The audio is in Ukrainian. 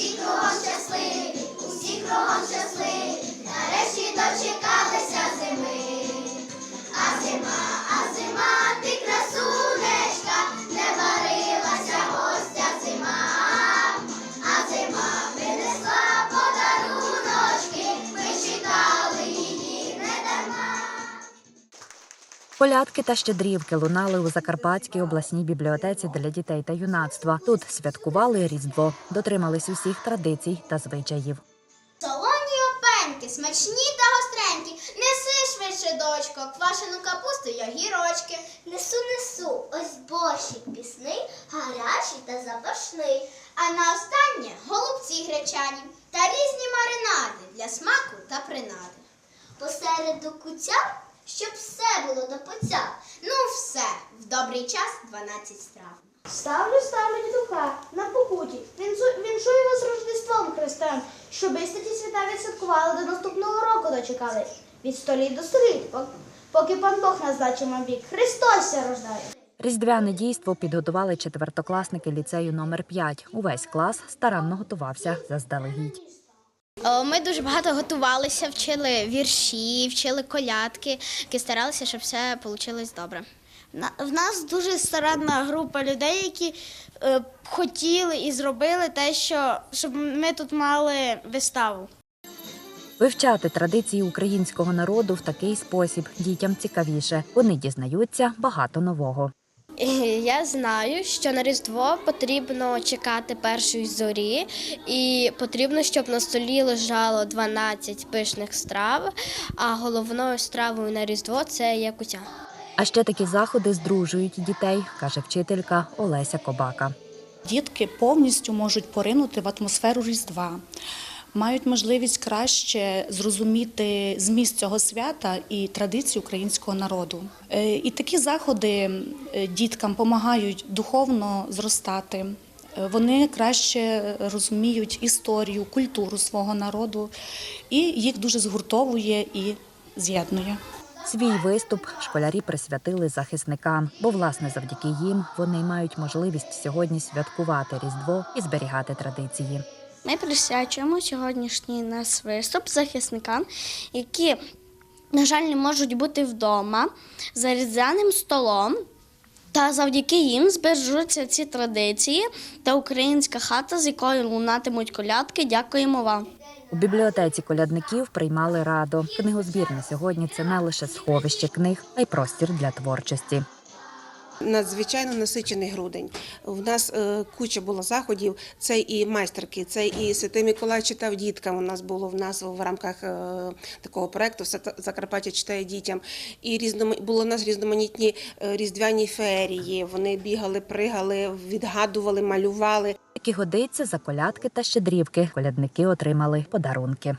Усі кругом щасливі, усі кругом щасливі, нарешті дочекалися Колядки та щедрівки лунали у Закарпатській обласній бібліотеці для дітей та юнацтва. Тут святкували Різдво, дотримались усіх традицій та звичаїв. Солоні опеньки, смачні та гостренькі. Неси швидше, дочко, квашену капусту й огірочки. Несу, несу, ось борщик пісний, гарячий та запашний. А на останнє голубці гречані та різні маринади для смаку та принади. Посереду куття, щоб все було до поця. Ну все, в добрий час 12 страв. Ставлю, ставлю дідуха на покуті. Віншую вас Рождеством Христем, щоб істаті свята відсвяткували до наступного року дочекали. Від століть до століть, поки пан Бог назначив вам вік. Христос ся рождає. Різдвяне дійство підготували четвертокласники ліцею номер 5 Увесь клас старанно готувався заздалегідь. О, Ми дуже багато готувалися, вчили вірші, вчили колядки, які старалися, щоб все вийшло добре. В нас дуже старанна група людей, які е, хотіли і зробили те, що щоб ми тут мали виставу. Вивчати традиції українського народу в такий спосіб дітям цікавіше. Вони дізнаються багато нового. Я знаю, що на Різдво потрібно чекати першої зорі, і потрібно, щоб на столі лежало 12 пишних страв, а головною стравою на Різдво це є кутя. А ще такі заходи здружують дітей, каже вчителька Олеся Кобака. Дітки повністю можуть поринути в атмосферу Різдва, мають можливість краще зрозуміти зміст цього свята і традиції українського народу. Е, І такі заходи е, діткам допомагають духовно зростати. Е, Вони краще розуміють історію, культуру свого народу, і їх дуже згуртовує і з'єднує. Свій виступ школярі присвятили захисникам, бо власне завдяки їм вони мають можливість сьогодні святкувати Різдво і зберігати традиції. Ми присвячуємо сьогоднішній наш виступ захисникам, які, на жаль, не можуть бути вдома за різдвяним столом. Та завдяки їм збережуться ці традиції та українська хата, з якої лунатимуть колядки. Дякуємо вам. У бібліотеці колядників приймали радо. Книгозбір на сьогодні це не лише сховище книг, а й простір для творчості. Надзвичайно насичений грудень. У нас е, куча було заходів. Це і майстерки, це і Святий Миколай читав діткам. У нас було в нас в рамках е, такого проекту «Все Закарпаття читає дітям. І різном... було у нас різноманітні е, різдвяні феерії. Вони бігали, пригали, відгадували, малювали. Які годиться за колядки та щедрівки. Колядники отримали подарунки.